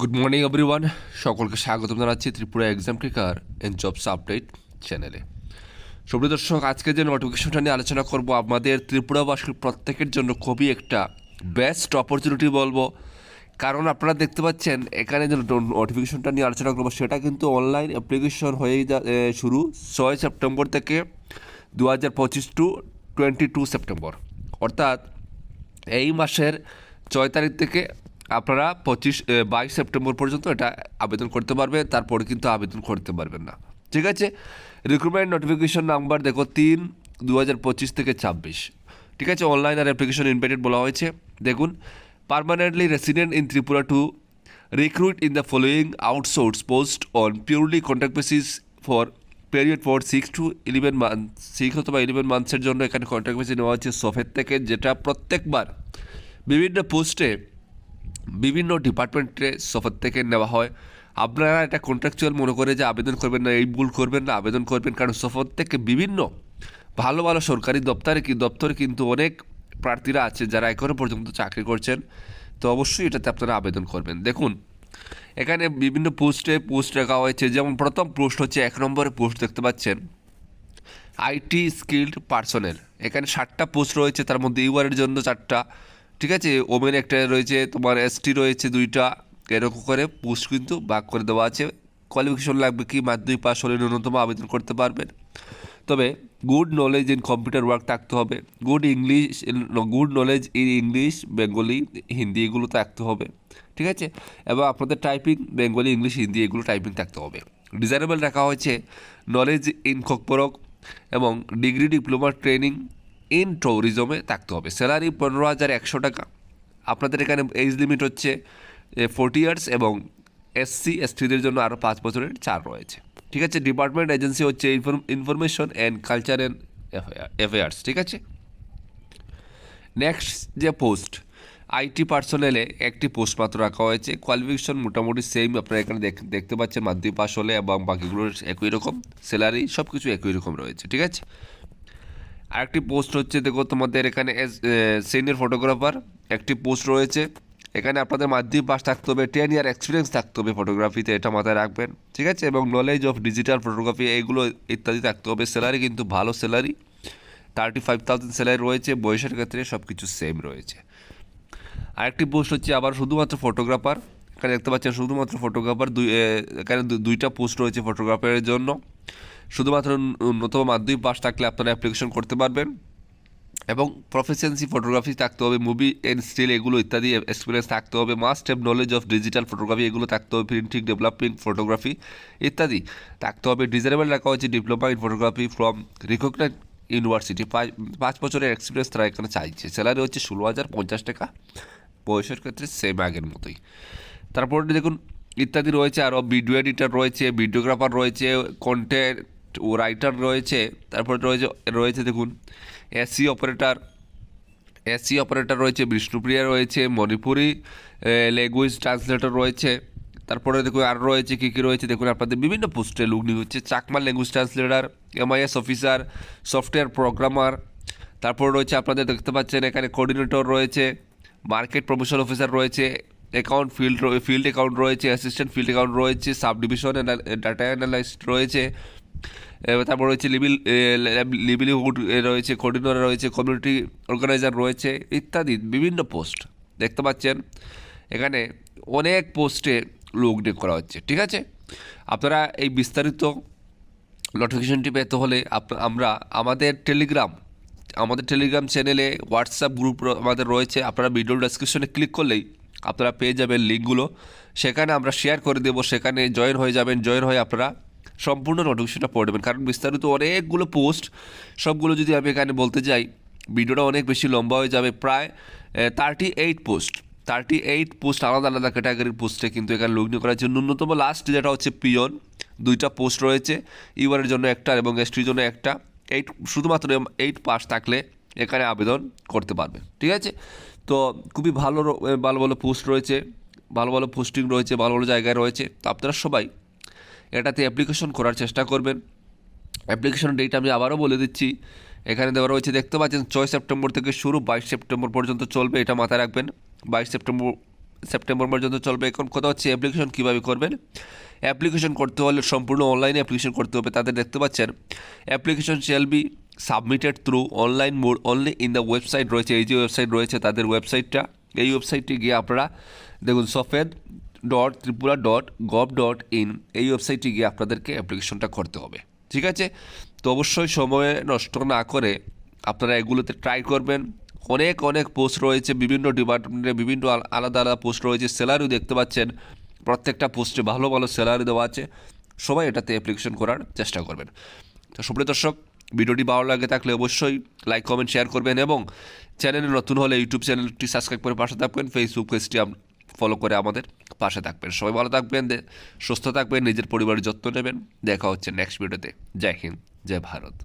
Good morning everyone সকলকে স্বাগত জানাচ্ছি Tripura exam tricker and jobs update চ্যানেলে সুপ্রিয় দর্শক আজকে যে নোটিফিকেশনটা নিয়ে আলোচনা করব, আমাদের ত্রিপুরাবাসীর প্রত্যেকের জন্য খুবই একটা বেস্ট অপরচুনিটি বলব। কারণ আপনারা দেখতে পাচ্ছেন, এখানে যে নোটিফিকেশনটা নিয়ে আলোচনা করব, সেটা কিন্তু অনলাইন অ্যাপ্লিকেশন হয়ে শুরু ছয় সেপ্টেম্বর থেকে দু হাজার পঁচিশ টু টোয়েন্টি টু সেপ্টেম্বর। অর্থাৎ এই মাসের ছয় তারিখ থেকে আপনারা পঁচিশ বাইশ সেপ্টেম্বর পর্যন্ত এটা আবেদন করতে পারবে, তারপরে কিন্তু আবেদন করতে পারবেন না। ঠিক আছে? রিক্রুটমেন্ট নোটিফিকেশন নাম্বার দেখো তিন দু থেকে ছাব্বিশ। ঠিক আছে? অনলাইন আর অ্যাপ্লিকেশন ইনভাইটেড বলা হয়েছে। দেখুন permanently resident in Tripura to recruit in the following outsource post on purely contact basis for period for six to eleven month six অথবা ইলেভেন মান্থসের জন্য এখানে কন্ট্রাক্ট বেসি নেওয়া হচ্ছে সফের থেকে, যেটা প্রত্যেকবার বিভিন্ন পোস্টে বিভিন্ন ডিপার্টমেন্টে সফর থেকে নেওয়া হয়। আপনারা এটা কন্ট্রাকচুয়াল মনে করে যে আবেদন করবেন না, এই ভুল করবেন না, আবেদন করবেন, কারণ সফর থেকে বিভিন্ন ভালো ভালো সরকারি দপ্তরে কি দপ্তরে কিন্তু অনেক প্রার্থীরা আছে যারা এখনও পর্যন্ত চাকরি করছেন। তো অবশ্যই এটাতে আপনারা আবেদন করবেন। দেখুন, এখানে বিভিন্ন পোস্টে পোস্ট রাখা হয়েছে। যেমন প্রথম পোস্ট হচ্ছে, এক নম্বরে পোস্ট দেখতে পাচ্ছেন, আইটি স্কিল্ড পার্সোনেল। এখানে ষাটটা পোস্ট রয়েছে, তার মধ্যে ইউআরের জন্য চারটা ঠিক আছে? ওমেন একটা রয়েছে, তোমার এসটি রয়েছে দুইটা। এরকম করে পোস্ট কিন্তু ভাগ করে দেওয়া আছে। কোয়ালিফিকেশন লাগবে কি? মাধ্যমিক পাস হলে ন্যূনতম আবেদন করতে পারবেন। তবে good knowledge in computer work থাকতে হবে। Good English good knowledge in English Bengali Hindi এগুলো থাকতে হবে। ঠিক আছে? এবং আপনাদের টাইপিং বেঙ্গলি ইংলিশ হিন্দি এগুলো টাইপিং থাকতে হবে। ডিজাইনেবল রাখা হয়েছে নলেজ ইন ককপরক এবং ডিগ্রি ডিপ্লোমা ট্রেনিং ইন ট্যুরিজমে থাকতে হবে। স্যালারি পনেরো হাজার একশো টাকা। আপনাদের এখানে এজ লিমিট হচ্ছে ফোর্টি ইয়ার্স এবং এসসি এসটিদের জন্য আরও পাঁচ বছরের চার রয়েছে। ঠিক আছে? ডিপার্টমেন্ট এজেন্সি হচ্ছে information and culture and affairs ঠিক আছে? নেক্সট যে পোস্ট আইটি পার্সোনেলে একটি পোস্ট মাত্র রাখা হয়েছে। কোয়ালিফিকেশন মোটামুটি সেম আপনারা এখানে দেখ- দেখতে পাচ্ছেন, মাধ্যমিক পাস হলে এবং বাকিগুলোর একই রকম। স্যালারি সব কিছু একই রকম রয়েছে, ঠিক আছে? আরেকটি পোস্ট হচ্ছে, দেখো তোমাদের এখানে সিনিয়র ফটোগ্রাফার একটি পোস্ট রয়েছে। এখানে আপনাদের মাধ্যমিক পাস থাকতে হবে টেন ইয়ার এক্সপিরিয়েন্স থাকতে হবে ফটোগ্রাফিতে এটা মাথায় রাখবেন, ঠিক আছে? এবং নলেজ অফ ডিজিটাল ফটোগ্রাফি এইগুলো ইত্যাদি থাকতে হবে। স্যালারি কিন্তু ভালো salary thirty five thousand salary রয়েছে, বয়সের ক্ষেত্রে সব কিছু সেম রয়েছে। আরেকটি পোস্ট হচ্ছে, আবার শুধুমাত্র ফটোগ্রাফার এখানে দেখতে পাচ্ছেন শুধুমাত্র ফটোগ্রাফার দুই এখানে দুইটা পোস্ট রয়েছে ফটোগ্রাফারের জন্য। শুধুমাত্র ন্যূনতম মাধ্যমিক পাস থাকলে আপনারা অ্যাপ্লিকেশন করতে পারবেন। এবং প্রফেশনসি ফটোগ্রাফি থাকতে হবে মুভি এন্ড স্টিল এগুলো ইত্যাদি এক্সপিরিয়েন্স থাকতে হবে must have knowledge of digital photography এগুলো থাকতে হবে প্রিন্টিং ডেভেলপিং ফটোগ্রাফি ইত্যাদি থাকতে হবে। ডিজাইনেবল রাখা হয়েছে diploma in photography from recognise university পাঁচ বছরের এক্সপিরিয়েন্স তারা এখানে চাইছে। স্যালারি হচ্ছে ষোলো হাজার পঞ্চাশ টাকা। বয়সের ক্ষেত্রে সেম আগের মতোই। তারপরে দেখুন, ইত্যাদি রয়েছে, আরও ভিডিও এডিটার রয়েছে ভিডিওগ্রাফার রয়েছে কন্টেন্ট রাইটার রয়েছে, তারপরে রয়েছে রয়েছে দেখুন এসি অপারেটর এসি অপারেটর রয়েছে বিষ্ণুপ্রিয়া রয়েছে মণিপুরি ল্যাঙ্গুয়েজ ট্রান্সলেটর রয়েছে, তারপরে দেখুন আর রয়েছে কী কী রয়েছে, দেখুন আপনাদের বিভিন্ন পোস্টে লুক নিয়ে হচ্ছে Chakma language translator MIS officer software programmer তারপর রয়েছে আপনাদের দেখতে পাচ্ছেন এখানে কোঅর্ডিনেটর রয়েছে মার্কেট প্রমোশন অফিসার রয়েছে অ্যাকাউন্ট ফিল্ড ফিল্ড অ্যাকাউন্ট রয়েছে অ্যাসিস্ট্যান্ট ফিল্ড অ্যাকাউন্ট রয়েছে সাব ডিভিশন ডাটা অ্যানালাইস্ট রয়েছে তারপর রয়েছে লিবিল লিবিলিহুড রয়েছে, কোঅর্ডিনেটর রয়েছে, কমিউনিটি অর্গানাইজার রয়েছে, ইত্যাদি, বিভিন্ন পোস্ট দেখতে পাচ্ছেন। এখানে অনেক পোস্টে লোক নিয়োগ করা হচ্ছে, ঠিক আছে? আপনারা এই বিস্তারিত নোটিফিকেশনটি পেতে হলে আমরা, আমাদের টেলিগ্রাম আমাদের টেলিগ্রাম চ্যানেলে হোয়াটসঅ্যাপ গ্রুপ আমাদের রয়েছে, আপনারা ভিডিও ডেসক্রিপশনে ক্লিক করলেই আপনারা পেয়ে যাবেন লিঙ্কগুলো সেখানে আমরা শেয়ার করে দেবো, সেখানে জয়েন হয়ে যাবেন জয়েন হয়ে আপনারা সম্পূর্ণ নোটিফিকেশনটা পড়বেন কারণ বিস্তারিত অনেকগুলো পোস্ট সবগুলো যদি আমি এখানে বলতে যাই, ভিডিওটা অনেক বেশি লম্বা হয়ে যাবে, প্রায় thirty eight post thirty eight post আলাদা আলাদা ক্যাটাগরির পোস্টে কিন্তু এখানে লগ্নি করা হচ্ছে ন্যূনতম লাস্ট যেটা হচ্ছে পিয়ন দুইটা পোস্ট রয়েছে ইউআরের জন্য একটা এবং এসটির জন্য একটা। এইট শুধুমাত্র এইট পাস থাকলে এখানে আবেদন করতে পারবে। ঠিক আছে? তো খুবই ভালো ভালো ভালো পোস্ট রয়েছে, ভালো ভালো পোস্টিং রয়েছে, ভালো ভালো জায়গায় রয়েছে। তো আপনারা সবাই এটাতে অ্যাপ্লিকেশন করার চেষ্টা করবেন। অ্যাপ্লিকেশন ডেট আমি আবারও বলে দিচ্ছি। এখানে দেওয়া রয়েছে, দেখতে পাচ্ছেন, ছয় সেপ্টেম্বর থেকে শুরু, বাইশ সেপ্টেম্বর পর্যন্ত চলবে, এটা মাথায় রাখবেন। বাইশ সেপ্টেম্বর সেপ্টেম্বর পর্যন্ত চলবে। এখন কথা হচ্ছে অ্যাপ্লিকেশন কীভাবে করবেন। অ্যাপ্লিকেশন করতে হলে সম্পূর্ণ অনলাইনে অ্যাপ্লিকেশন করতে হবে। তাদের দেখতে পাচ্ছেন application shall be submitted through online mode only in the website রয়েছে। এই যে ওয়েবসাইট রয়েছে, তাদের ওয়েবসাইটটা এই ওয়েবসাইটে গিয়ে আপনারা দেখুন সফেদ dot Tripura dot gov dot in এই ওয়েবসাইটে গিয়ে আপনাদেরকে অ্যাপ্লিকেশনটা করতে হবে, ঠিক আছে? তো অবশ্যই সময় নষ্ট না করে আপনারা এগুলোতে ট্রাই করবেন। অনেক অনেক পোস্ট রয়েছে, বিভিন্ন ডিপার্টমেন্টে বিভিন্ন আলাদা আলাদা পোস্ট রয়েছে স্যালারিও দেখতে পাচ্ছেন। প্রত্যেকটা পোস্টে ভালো ভালো স্যালারি দেওয়া আছে। সবাই এটাতে অ্যাপ্লিকেশন করার চেষ্টা করবেন। তো সুপ্রিয় দর্শক, ভিডিওটি ভালো লাগে থাকলে অবশ্যই লাইক কমেন্ট শেয়ার করবেন এবং চ্যানেলে নতুন হলে ইউটিউব চ্যানেলটি সাবস্ক্রাইব করে পাশে থাকবেন। ফেসবুক পেজটি ফলো করে আমাদের পাশে থাকবেন, সবাই ভালো থাকবেন, সুস্থ থাকবেন, নিজের পরিবারের যত্ন নেবেন। দেখা হচ্ছে নেক্সট ভিডিওতে জয় হিন্দ, জয় ভারত।